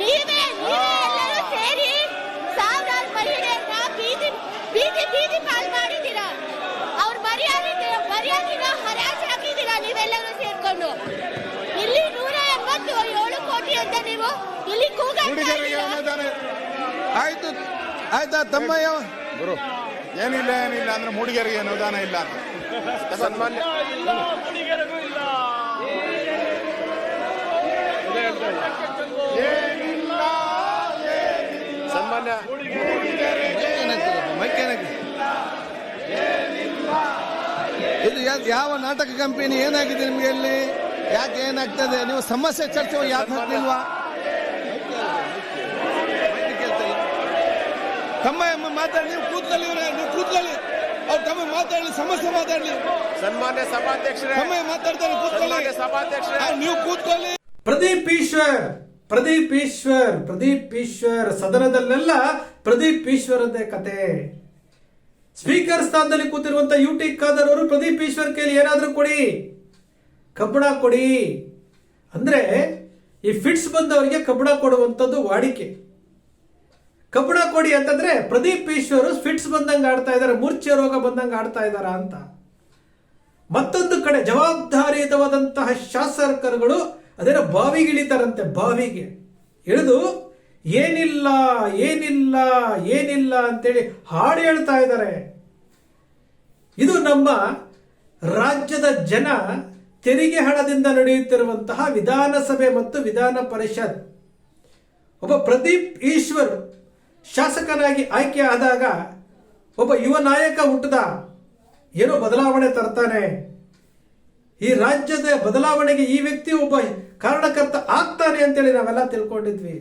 ನೀವೇ ನೀವೇ ಎಲ್ಲರೂ ಸೇರಿ ಸಾವಿರಾರು ಮಹಿಳೆಯರನ್ನ ಬೀದಿ ಬೀದಿ ಬೀದಿ ಪಾಲ್ ಮಾಡಿದ್ದೀರಾ? ಅವ್ರ ಮರ್ಯಾದೆ ಮರ್ಯಾದಿನ ಹರಾಜ್ ಹಾಕಿದ್ದೀರಾ ನೀವೆಲ್ಲರೂ ಸೇರ್ಕೊಂಡು? ಇಲ್ಲಿ ನೂರ ಎಂಬತ್ತು ಏಳು ಕೋಟಿ ಅಂತ ನೀವು ಇಲ್ಲಿ ಕೂಗಾಡ್ತಾ ಹುಡುಗರಿಗೆ ಇದ್ದೀರಾ ಅನುದಾನ? ಆಯ್ತು ಆಯ್ತಾ ತಮ್ಮಯ್ಯ? ಗುರು ಏನಿಲ್ಲ ಏನಿಲ್ಲ ಅಂದ್ರೆ ಹುಡುಗರಿಗೆ ಅನುದಾನ ಇಲ್ಲ ಅಂತ. ಸನ್ಮಾನ್ಯ ಏನಿಲ್ಲ ಇದು ಯಾವ ನಾಟಕ ಕಂಪನಿ ಏನಾಗಿದೆ ನಿಮ್ಗೆ ಇಲ್ಲಿ? ಯಾಕೆ ಏನಾಗ್ತದೆ? ನೀವು ಸಮಸ್ಯೆ ಚರ್ಚೆ ಯಾಕೆ ಹಾಕ್ಲಿಲ್ವಾ? ತಮ್ಮ ಎಮ್ಮ ಮಾತಾಡಿ ನೀವು ಕೂತ್ಕೊಳ್ಳಿ ಇವ್ರೆ, ನೀವು ಕೂತ್ಕೊಳ್ಳಿ. ಅವ್ರು ತಮ್ಮ ಮಾತಾಡಲಿ ಸಮಸ್ಯೆ ಮಾತಾಡಲಿ. ಸನ್ಮಾನ್ಯ ಸಭಾಧ್ಯಕ್ಷರೇ. ತಮ್ಮ ಮಾತಾಡ್ತಾರೆ ಕೂತ್ಕೊಳ್ಳಿ. ಸಭಾಧ್ಯಕ್ಷರೇ. ನೀವು ಕೂತ್ಕೊಳ್ಳಿ. ಪ್ರದೀಪ್ ಈಶ್ವರ್. ಪ್ರದೀಪ್ ಈಶ್ವರ್ ಪ್ರದೀಪ್ ಈಶ್ವರ್ ಸದನದಲ್ಲೆಲ್ಲ ಪ್ರದೀಪ್ ಈಶ್ವರದೇ ಕತೆ. ಸ್ಪೀಕರ್ ಸ್ಥಾನದಲ್ಲಿ ಕೂತಿರುವಂತ ಯು ಟಿ ಖಾದರ್ ಅವರು ಪ್ರದೀಪ್ ಈಶ್ವರ್ ಕೈಲಿ ಏನಾದ್ರೂ ಕೊಡಿ. ಕಬ್ಬಣ ಕೊಡಿ. ಅಂದ್ರೆ ಈ ಫಿಟ್ಸ್ ಬಂದವರಿಗೆ ಕಬ್ಬಣ ಕೊಡುವಂಥದ್ದು ವಾಡಿಕೆ. ಕಬ್ಬಣ ಕೊಡಿ ಅಂತಂದ್ರೆ ಪ್ರದೀಪ್ ಈಶ್ವರ್ ಫಿಟ್ಸ್ ಬಂದಂಗೆ ಆಡ್ತಾ ಇದ್ದಾರೆ, ಮೂರ್ಛೆ ರೋಗ ಬಂದಂಗೆ ಆಡ್ತಾ ಇದಾರ ಅಂತ. ಮತ್ತೊಂದು ಕಡೆ ಜವಾಬ್ದಾರಿಯುತವಾದಂತಹ ಶಾಸಕರುಗಳು ಅದರ ಬಾವಿಗಿಳಿತಾರಂತೆ ಬಾವಿಗೆ. ಇಳಿದು ಏನಿಲ್ಲ ಏನಿಲ್ಲ ಏನಿಲ್ಲ ಅಂತೇಳಿ ಹಾಡು ಹೇಳ್ತಾ ಇದ್ದಾರೆ. ಇದು ನಮ್ಮ ರಾಜ್ಯದ ಜನ ತೆರಿಗೆ ಹಣದಿಂದ ನಡೆಯುತ್ತಿರುವಂತಹ ವಿಧಾನಸಭೆ ಮತ್ತು ವಿಧಾನ ಪರಿಷತ್. ಒಬ್ಬ ಪ್ರದೀಪ್ ಈಶ್ವರ್ ಶಾಸಕನಾಗಿ ಆಯ್ಕೆ ಆದಾಗ ಒಬ್ಬ ಯುವ ನಾಯಕ ಹುಟ್ಟದ, ಏನೋ ಬದಲಾವಣೆ ತರ್ತಾನೆ. ಈ ರಾಜ್ಯದ ಬದಲಾವಣೆಗೆ ಈ ವ್ಯಕ್ತಿ ಒಬ್ಬ ಕಾರಣಕರ್ತ ಆಗ್ತಾನೆ ಅಂತೇಳಿ ನಾವೆಲ್ಲ ತಿಳ್ಕೊಂಡಿದ್ವಿ.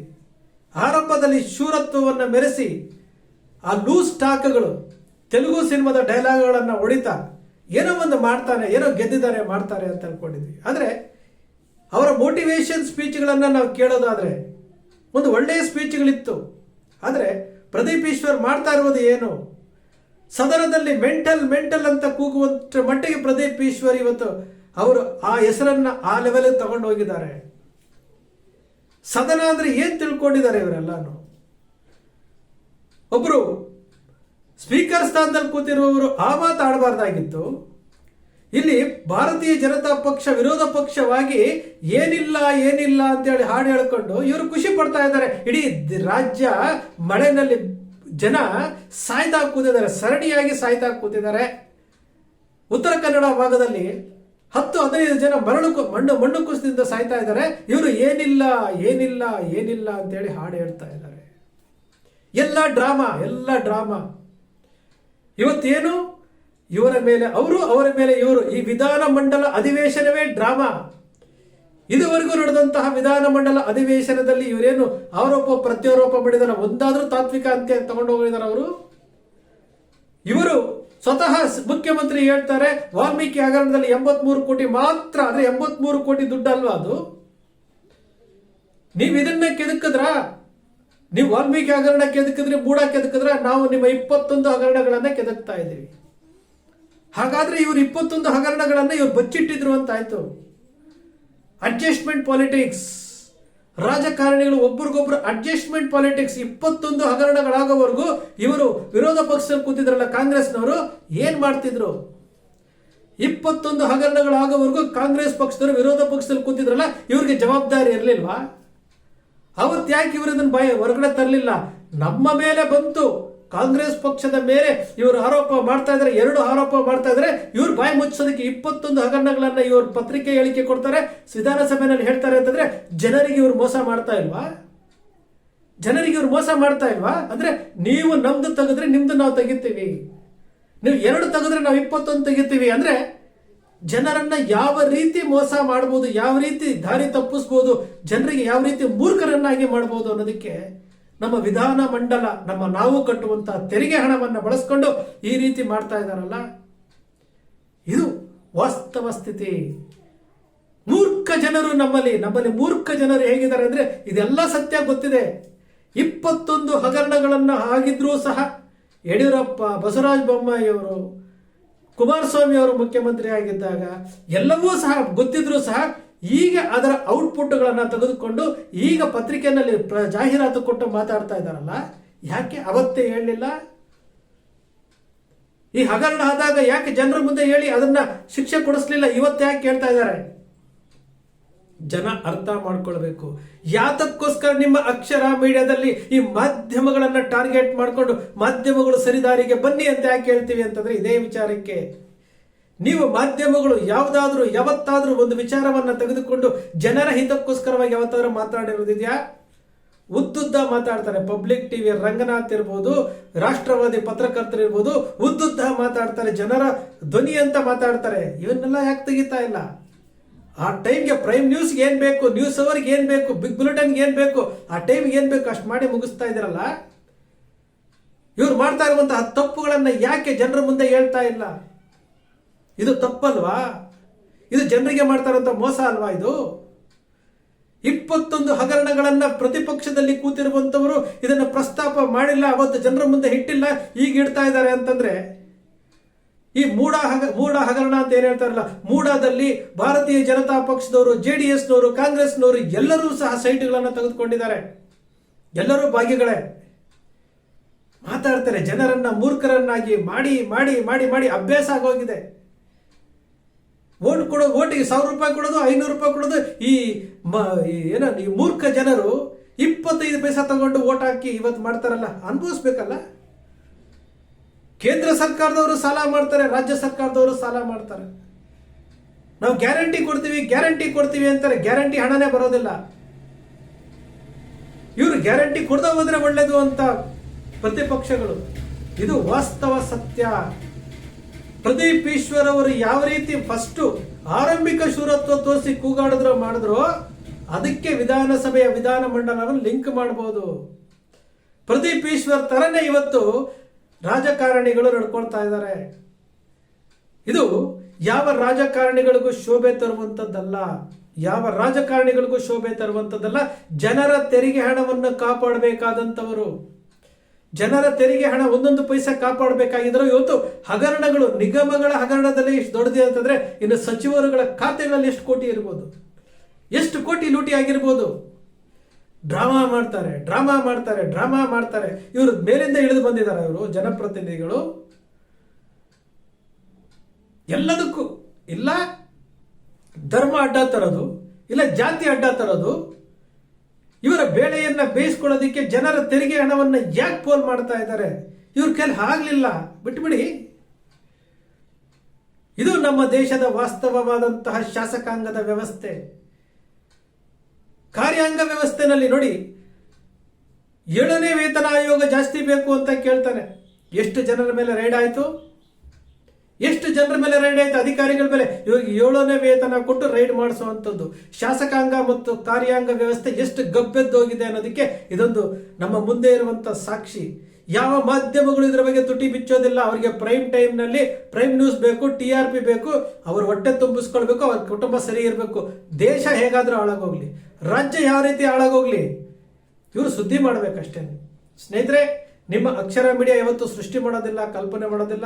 ಆರಂಭದಲ್ಲಿ ಶೂರತ್ವವನ್ನು ಮೆರೆಸಿ ಆ ಲೂಸ್ ಟಾಕ್ಗಳು, ತೆಲುಗು ಸಿನಿಮಾದ ಡೈಲಾಗ್ಗಳನ್ನು ಹೊಡಿತಾ ಏನೋ ಒಂದು ಮಾಡ್ತಾನೆ, ಏನೋ ಗೆದ್ದಿದ್ದಾರೆ, ಮಾಡ್ತಾರೆ ಅಂತ ಅನ್ಕೊಂಡಿದ್ವಿ ಆದರೆ ಅವರ ಮೋಟಿವೇಶನ್ ಸ್ಪೀಚ್ಗಳನ್ನು ನಾವು ಕೇಳೋದಾದ್ರೆ ಒಂದು ಒಳ್ಳೆಯ ಸ್ಪೀಚ್ಗಳಿತ್ತು ಆದರೆ ಪ್ರದೀಪ್ ಈಶ್ವರ್ ಮಾಡ್ತಾ ಇರುವುದು ಏನು? ಸದನದಲ್ಲಿ ಮೆಂಟಲ್ ಮೆಂಟಲ್ ಅಂತ ಕೂಗುವಂತ ಮಟ್ಟಿಗೆ ಪ್ರದೀಪ್ ಈಶ್ವರ್ ಇವತ್ತು ಅವರು ಆ ಹೆಸರನ್ನ ಆ ಲೆವೆಲ್ ತಗೊಂಡು ಹೋಗಿದ್ದಾರೆ. ಸದನ ಅಂದ್ರೆ ಏನ್ ತಿಳ್ಕೊಂಡಿದ್ದಾರೆ ಇವರೆಲ್ಲಾನು? ಒಬ್ರು ಸ್ಪೀಕರ್ ಸ್ಥಾನದಲ್ಲಿ ಕೂತಿರುವವರು ಆ ಮಾತು ಆಡಬಾರ್ದಾಗಿತ್ತು. ಇಲ್ಲಿ ಭಾರತೀಯ ಜನತಾ ಪಕ್ಷ, ವಿರೋಧ ಪಕ್ಷವಾಗಿ ಏನಿಲ್ಲ ಏನಿಲ್ಲ ಅಂತೇಳಿ ಹಾಡು ಹೇಳ್ಕೊಂಡು ಇವರು ಖುಷಿ ಪಡ್ತಾ ಇದ್ದಾರೆ. ಇಡೀ ರಾಜ್ಯ ಮಳೆನಲ್ಲಿ ಜನ ಸಾಯ್ತಾ ಕೂತಿದ್ದಾರೆ, ಸರಣಿಯಾಗಿ ಸಾಯ್ತಾ ಕೂತಿದ್ದಾರೆ. ಉತ್ತರ ಕನ್ನಡ ಭಾಗದಲ್ಲಿ ಹತ್ತು ಹದಿನೈದು ಜನ ಮರಳು ಮಣ್ಣು ಮಣ್ಣು ಕುಸಿದಿಂದ ಸಾಯ್ತಾ ಇದ್ದಾರೆ. ಇವರು ಏನಿಲ್ಲ ಏನಿಲ್ಲ ಏನಿಲ್ಲ ಅಂತೇಳಿ ಹಾಡು ಹೇಳ್ತಾ ಇದ್ದಾರೆ. ಎಲ್ಲ ಡ್ರಾಮಾ ಎಲ್ಲ ಡ್ರಾಮಾ. ಇವತ್ತೇನು? ಇವರ ಮೇಲೆ, ಅವರು ಅವರ ಮೇಲೆ ಇವರು ಈ ವಿಧಾನ ಮಂಡಲ ಅಧಿವೇಶನವೇ ಡ್ರಾಮಾ. ಇದುವರೆಗೂ ನಡೆದಂತಹ ವಿಧಾನ ಮಂಡಲ ಅಧಿವೇಶನದಲ್ಲಿ ಇವರೇನು ಆರೋಪ, ಪ್ರತ್ಯಾರೋಪ ಮಾಡಿದಾರ? ಒಂದಾದರೂ ತಾತ್ವಿಕ ಅಂತ್ಯ ತಗೊಂಡು ಹೋಗಿದ್ದಾರೆ ಅವರು? ಇವರು ಸ್ವತಃ ಮುಖ್ಯಮಂತ್ರಿ ಹೇಳ್ತಾರೆ, ವಾಲ್ಮೀಕಿ ಹಗರಣದಲ್ಲಿ ಎಂಬತ್ಮೂರು ಕೋಟಿ ಮಾತ್ರ, ಅಂದ್ರೆ ಎಂಬತ್ಮೂರು ಕೋಟಿ ದುಡ್ಡು ಅಲ್ವಾ ಅದು? ನೀವು ಇದನ್ನ ಕೆದಕದ್ರ? ನೀವು ವಾಲ್ಮೀಕಿ ಹಗರಣ ಕೆದಕಿದ್ರೆ ಮೂಡ ಕೆದಕಿದ್ರೆ, ನಾವು ನಿಮ್ಮ ಇಪ್ಪತ್ತೊಂದು ಹಗರಣಗಳನ್ನ ಕೆದಕ್ತಾ ಇದ್ದೀವಿ. ಹಾಗಾದ್ರೆ ಇವರು ಇಪ್ಪತ್ತೊಂದು ಹಗರಣಗಳನ್ನ ಇವ್ರು ಬಚ್ಚಿಟ್ಟಿದ್ರು ಅಂತ ಆಯ್ತು. ಅಡ್ಜಸ್ಟ್ಮೆಂಟ್ ಪಾಲಿಟಿಕ್ಸ್ ರಾಜಕಾರಣಿಗಳು ಒಬ್ರಿಗೊಬ್ರು ಅಡ್ಜಸ್ಟ್ಮೆಂಟ್ ಪಾಲಿಟಿಕ್ಸ್ ಇಪ್ಪತ್ತೊಂದು ಹಗರಣಗಳಾಗೋವರೆಗೂ ಇವರು ವಿರೋಧ ಪಕ್ಷದಲ್ಲಿ ಕೂತಿದ್ರಲ್ಲ ಕಾಂಗ್ರೆಸ್ನವರು, ಏನ್ ಮಾಡ್ತಿದ್ರು? ಇಪ್ಪತ್ತೊಂದು ಹಗರಣಗಳಾಗೋವರೆಗೂ ಕಾಂಗ್ರೆಸ್ ಪಕ್ಷದವರು ವಿರೋಧ ಪಕ್ಷದಲ್ಲಿ ಕೂತಿದ್ರಲ್ಲ, ಇವ್ರಿಗೆ ಜವಾಬ್ದಾರಿ ಇರಲಿಲ್ವಾ? ಅವತ್ತು ಯಾಕೆ ಇವರು ಇದನ್ನ ಭಯ ಹೊರಗಡೆ ತರಲಿಲ್ಲ? ನಮ್ಮ ಮೇಲೆ ಬಂತು. ಕಾಂಗ್ರೆಸ್ ಪಕ್ಷದ ಮೇಲೆ ಇವರು ಆರೋಪ ಮಾಡ್ತಾ ಇದ್ದಾರೆ, ಎರಡು ಆರೋಪ ಮಾಡ್ತಾ ಇದ್ದಾರೆ. ಇವ್ರು ಬಾಯಿ ಮುಚ್ಚೋದಕ್ಕೆ ಇಪ್ಪತ್ತೊಂದು ಹಗರಣಗಳನ್ನ ಇವರು ಪತ್ರಿಕೆ ಹೇಳಿಕೆ ಕೊಡ್ತಾರೆ, ವಿಧಾನಸಭೆಯಲ್ಲಿ ಹೇಳ್ತಾರೆ ಅಂತಂದ್ರೆ ಜನರಿಗೆ ಇವರು ಮೋಸ ಮಾಡ್ತಾ ಇಲ್ವಾ? ಜನರಿಗೆ ಇವ್ರು ಮೋಸ ಮಾಡ್ತಾ ಇಲ್ವಾ? ಅಂದ್ರೆ ನೀವು ನಮ್ದು ತೆಗೆದ್ರೆ ನಿಮ್ದು ನಾವು ತೆಗಿತೀವಿ. ನೀವು ಎರಡು ತೆಗೆದ್ರೆ ನಾವು ಇಪ್ಪತ್ತೊಂದು ತೆಗಿತೀವಿ. ಅಂದ್ರೆ ಜನರನ್ನ ಯಾವ ರೀತಿ ಮೋಸ ಮಾಡಬಹುದು ಯಾವ ರೀತಿ ದಾರಿ ತಪ್ಪಿಸ್ಬೋದು, ಜನರಿಗೆ ಯಾವ ರೀತಿ ಮೂರ್ಖರನ್ನಾಗಿ ಮಾಡಬಹುದು ಅನ್ನೋದಕ್ಕೆ ನಮ್ಮ ವಿಧಾನ ಮಂಡಲ, ನಮ್ಮ ನಾವು ಕಟ್ಟುವಂತಹ ತೆರಿಗೆ ಹಣವನ್ನು ಬಳಸ್ಕೊಂಡು ಈ ರೀತಿ ಮಾಡ್ತಾ ಇದ್ದಾರಲ್ಲ? ಇದು ವಾಸ್ತವ ಸ್ಥಿತಿ. ಮೂರ್ಖ ಜನರು ನಮ್ಮಲ್ಲಿ ನಮ್ಮಲ್ಲಿ ಮೂರ್ಖ ಜನರು ಹೇಗಿದ್ದಾರೆ ಅಂದ್ರೆ ಇದೆಲ್ಲ ಸತ್ಯ ಗೊತ್ತಿದೆ. ಇಪ್ಪತ್ತೊಂದು ಹಗರಣಗಳನ್ನು ಆಗಿದ್ರೂ ಸಹ ಯಡಿಯೂರಪ್ಪ, ಬಸವರಾಜ ಬೊಮ್ಮಾಯಿಯವರು ಕುಮಾರಸ್ವಾಮಿ ಅವರು ಮುಖ್ಯಮಂತ್ರಿ ಆಗಿದ್ದಾಗ ಎಲ್ಲವೂ ಸಹ ಗೊತ್ತಿದ್ರೂ ಸಹ ಈಗ ಅದರ ಔಟ್ಪುಟ್ಗಳನ್ನು ತೆಗೆದುಕೊಂಡು ಈಗ ಪತ್ರಿಕೆಯಲ್ಲಿ ಪ್ರ- ಜಾಹೀರಾತು ಕೊಟ್ಟು ಮಾತಾಡ್ತಾ ಇದ್ದಾರಲ್ಲ, ಯಾಕೆ ಅವತ್ತೇ ಹೇಳಲಿಲ್ಲ? ಈ ಹಗರಣ ಆದಾಗ ಯಾಕೆ ಜನರ ಮುಂದೆ ಹೇಳಿ ಅದನ್ನ ಶಿಕ್ಷೆ ಕೊಡಿಸ್ಲಿಲ್ಲ? ಇವತ್ತು ಯಾಕೆ ಕೇಳ್ತಾ ಇದ್ದಾರೆ? ಜನ ಅರ್ಥ ಮಾಡ್ಕೊಳ್ಬೇಕು. ಯಾತಕ್ಕೋಸ್ಕರ ನಿಮ್ಮ ಅಕ್ಷರ ಮೀಡಿಯಾದಲ್ಲಿ ಈ ಮಾಧ್ಯಮಗಳನ್ನು ಟಾರ್ಗೆಟ್ ಮಾಡಿಕೊಂಡು ಮಾಧ್ಯಮಗಳು ಸರಿದಾರಿಗೆ ಬನ್ನಿ ಅಂತ ಯಾಕೆ ಹೇಳ್ತೀವಿ ಅಂತಂದ್ರೆ ಇದೇ ವಿಚಾರಕ್ಕೆ. ನೀವು ಮಾಧ್ಯಮಗಳು ಯಾವುದಾದ್ರೂ, ಯಾವತ್ತಾದ್ರೂ ಒಂದು ವಿಚಾರವನ್ನ ತೆಗೆದುಕೊಂಡು ಜನರ ಹಿತಕ್ಕೋಸ್ಕರವಾಗಿ ಯಾವತ್ತಾದ್ರೂ ಮಾತಾಡಿರೋದಿದೆಯಾ ಉದ್ದುದ್ದ ಮಾತಾಡ್ತಾರೆ. ಪಬ್ಲಿಕ್ ಟಿವಿ ರಂಗನಾಥ್ ಇರ್ಬೋದು, ರಾಷ್ಟ್ರವಾದಿ ಪತ್ರಕರ್ತರು ಇರ್ಬೋದು, ಉದ್ದುದ್ದ ಮಾತಾಡ್ತಾರೆ. ಜನರ ಧ್ವನಿ ಅಂತ ಮಾತಾಡ್ತಾರೆ. ಇವನ್ನೆಲ್ಲ ಯಾಕೆ ತೆಗಿತಾ ಇಲ್ಲ? ಆ ಟೈಮ್ಗೆ ಪ್ರೈಮ್ ನ್ಯೂಸ್ಗೆ ಏನು ಬೇಕು, ನ್ಯೂಸ್ ಅವರ್ಗೆ ಏನು ಬೇಕು, ಬಿಗ್ ಬುಲೆಟಿನ್ಗೆ ಏನು ಬೇಕು, ಆ ಟೈಮ್ಗೆ ಏನು ಬೇಕು ಅಷ್ಟು ಮಾಡಿ ಮುಗಿಸ್ತಾ ಇದ್ರಲ್ಲ ಇವ್ರು ಮಾಡ್ತಾ ಇರುವಂತಹ ತಪ್ಪುಗಳನ್ನು ಯಾಕೆ ಜನರ ಮುಂದೆ ಹೇಳ್ತಾ ಇಲ್ಲ? ಇದು ತಪ್ಪಲ್ವಾ? ಇದು ಜನರಿಗೆ ಮಾಡ್ತಾರಂತ ಮೋಸ ಅಲ್ವಾ ಇದು? ಇಪ್ಪತ್ತೊಂದು ಹಗರಣಗಳನ್ನ ಪ್ರತಿಪಕ್ಷದಲ್ಲಿ ಕೂತಿರುವಂತವರು ಇದನ್ನ ಪ್ರಸ್ತಾಪ ಮಾಡಿಲ್ಲ, ಅವತ್ತು ಜನರ ಮುಂದೆ ಹಿಟ್ಟಿಲ್ಲ, ಈಗ ಇಡ್ತಾ ಇದ್ದಾರೆ ಅಂತಂದ್ರೆ, ಈ ಮೂಡ ಹಗ ಮೂಡ ಹಗರಣ ಅಂತ ಏನ್ ಹೇಳ್ತಾರಲ್ಲ ಮೂಡಾದಲ್ಲಿ ಭಾರತೀಯ ಜನತಾ ಪಕ್ಷದವರು, ಜೆ ಡಿ ಎಸ್ನವರು, ಕಾಂಗ್ರೆಸ್ನವರು ಎಲ್ಲರೂ ಸಹ ಸೈಟ್ಗಳನ್ನು ತೆಗೆದುಕೊಂಡಿದ್ದಾರೆ. ಎಲ್ಲರೂ ಭಾಗಿಗಳೇ ಮಾತಾಡ್ತಾರೆ, ಜನರನ್ನ ಮೂರ್ಖರನ್ನಾಗಿ ಮಾಡಿ ಮಾಡಿ ಮಾಡಿ ಮಾಡಿ ಅಭ್ಯಾಸ ಆಗೋಗಿದೆ. ಓಟ್ ಕೊಡೋ, ಓಟಿಗೆ ಸಾವಿರ ರೂಪಾಯಿ ಕೊಡೋದು, ಐನೂರು ರೂಪಾಯಿ ಕೊಡೋದು, ಈ ಮ ಏನ, ಈ ಮೂರ್ಖ ಜನರು ಇಪ್ಪತ್ತೈದು ಪೈಸಾ ತಗೊಂಡು ಓಟ್ ಹಾಕಿ ಇವತ್ತು ಮಾಡ್ತಾರಲ್ಲ, ಅನುಭವಿಸ್ಬೇಕಲ್ಲ? ಕೇಂದ್ರ ಸರ್ಕಾರದವರು ಸಾಲ ಮಾಡ್ತಾರೆ, ರಾಜ್ಯ ಸರ್ಕಾರದವರು ಸಾಲ ಮಾಡ್ತಾರೆ. ನಾವು ಗ್ಯಾರಂಟಿ ಕೊಡ್ತೀವಿ ಗ್ಯಾರಂಟಿ ಕೊಡ್ತೀವಿ ಅಂತಾರೆ, ಗ್ಯಾರಂಟಿ ಹಣನೇ ಬರೋದಿಲ್ಲ. ಇವರು ಗ್ಯಾರಂಟಿ ಕೊಡ್ದ ಹೋದ್ರೆ ಒಳ್ಳೇದು ಅಂತ ಪ್ರತಿಪಕ್ಷಗಳು. ಇದು ವಾಸ್ತವ ಸತ್ಯ. ಪ್ರದೀಪ್ ಈಶ್ವರ್ ಅವರು ಯಾವ ರೀತಿ ಫಸ್ಟ್ ಆರಂಭಿಕ ಶೂರತ್ವ ತೋರಿಸಿ ಕೂಗಾಡಿದ್ರು, ಮಾಡಿದ್ರು, ಅದಕ್ಕೆ ವಿಧಾನಸಭೆಯ ವಿಧಾನ ಮಂಡಲವನ್ನು ಲಿಂಕ್ ಮಾಡಬಹುದು ಪ್ರದೀಪ್ ಈಶ್ವರ್ ತರನೇ ಇವತ್ತು ರಾಜಕಾರಣಿಗಳು ನಡ್ಕೊಳ್ತಾ ಇದ್ದಾರೆ. ಇದು ಯಾವ ರಾಜಕಾರಣಿಗಳಿಗೂ ಶೋಭೆ ತರುವಂತದ್ದಲ್ಲ, ಯಾವ ರಾಜಕಾರಣಿಗಳಿಗೂ ಶೋಭೆ ತರುವಂತದ್ದಲ್ಲ, ಜನರ ತೆರಿಗೆ ಹಣವನ್ನು ಕಾಪಾಡಬೇಕಾದಂತವರು. ಜನರ ತೆರಿಗೆ ಹಣ ಒಂದೊಂದು ಪೈಸೆ ಕಾಪಾಡಬೇಕಾಗಿದ್ರು ಇವತ್ತು ಹಗರಣಗಳು, ನಿಗಮಗಳ ಹಗರಣದಲ್ಲಿ ಇಷ್ಟು ದೊಡ್ಡದಿದೆ ಅಂತಂದ್ರೆ ಇನ್ನು ಸಚಿವರುಗಳ ಖಾತೆಗಳಲ್ಲಿ ಎಷ್ಟು ಕೋಟಿ ಇರ್ಬೋದು? ಎಷ್ಟು ಕೋಟಿ ಲೂಟಿ ಆಗಿರ್ಬೋದು? ಡ್ರಾಮಾ ಮಾಡ್ತಾರೆ ಡ್ರಾಮಾ ಮಾಡ್ತಾರೆ ಡ್ರಾಮಾ ಮಾಡ್ತಾರೆ. ಇವರು ಮೇಲಿಂದ ಇಳಿದು ಬಂದಿದ್ದಾರೆ ಇವರು, ಜನಪ್ರತಿನಿಧಿಗಳು. ಎಲ್ಲದಕ್ಕೂ, ಇಲ್ಲ ಧರ್ಮ ಅಡ್ಡ ತರೋದು, ಇಲ್ಲ ಜಾತಿ ಅಡ್ಡ ತರೋದು ಇವರ ಬೇಳೆಯನ್ನ ಬೇಯಿಸ್ಕೊಳ್ಳೋದಿಕ್ಕೆ ಜನರ ತೆರಿಗೆ ಹಣವನ್ನು ಯಾಕೆ ಪೋಲ್ ಮಾಡ್ತಾ ಇದ್ದಾರೆ? ಇವ್ರ ಕೆಲ ಆಗ್ಲಿಲ್ಲ. ಬಿಟ್ಬಿಡಿ. ಇದು ನಮ್ಮ ದೇಶದ ವಾಸ್ತವವಾದಂತಹ ಶಾಸಕಾಂಗದ ವ್ಯವಸ್ಥೆ. ಕಾರ್ಯಾಂಗ ವ್ಯವಸ್ಥೆನಲ್ಲಿ ನೋಡಿ, ಏಳನೇ ವೇತನ ಆಯೋಗ ಜಾಸ್ತಿ ಬೇಕು ಅಂತ ಕೇಳ್ತಾರೆ. ಎಷ್ಟು ಜನರ ಮೇಲೆ ರೈಡ್ ಆಯಿತು? ಎಷ್ಟು ಜನರ ಮೇಲೆ ರೈಡ್ ಆಯ್ತು, ಅಧಿಕಾರಿಗಳ ಮೇಲೆ? ಇವಾಗ ಏಳನೇ ವೇತನ ಕೊಟ್ಟು ರೈಡ್ ಮಾಡಿಸುವಂಥದ್ದು. ಶಾಸಕಾಂಗ ಮತ್ತು ಕಾರ್ಯಾಂಗ ವ್ಯವಸ್ಥೆ ಎಷ್ಟು ಗಬ್ಬೆದ್ದೋಗಿದೆ ಅನ್ನೋದಕ್ಕೆ ಇದೊಂದು ನಮ್ಮ ಮುಂದೆ ಇರುವಂತ ಸಾಕ್ಷಿ. ಯಾವ ಮಾಧ್ಯಮಗಳು ಇದರ ಬಗ್ಗೆ ತುಟಿ ಬಿಚ್ಚೋದಿಲ್ಲ. ಅವರಿಗೆ ಪ್ರೈಮ್ ಟೈಮ್ನಲ್ಲಿ ಪ್ರೈಮ್ ನ್ಯೂಸ್ ಬೇಕು ಟಿ ಆರ್ ಪಿ ಬೇಕು, ಅವ್ರ ಹೊಟ್ಟೆ ತುಂಬಿಸ್ಕೊಳ್ಬೇಕು, ಅವ್ರ ಕುಟುಂಬ ಸರಿ ಇರಬೇಕು. ದೇಶ ಹೇಗಾದರೂ ಹಾಳಾಗೋಗ್ಲಿ. ರಾಜ್ಯ ಯಾವ ರೀತಿ ಹಾಳಾಗೋಗ್ಲಿ? ಇವರು ಸುದ್ದಿ ಮಾಡಬೇಕಷ್ಟೇ. ಸ್ನೇಹಿತರೆ, ನಿಮ್ಮ ಅಕ್ಷರ ಮೀಡಿಯಾ ಯಾವತ್ತೂ ಸೃಷ್ಟಿ ಮಾಡೋದಿಲ್ಲ, ಕಲ್ಪನೆ ಮಾಡೋದಿಲ್ಲ.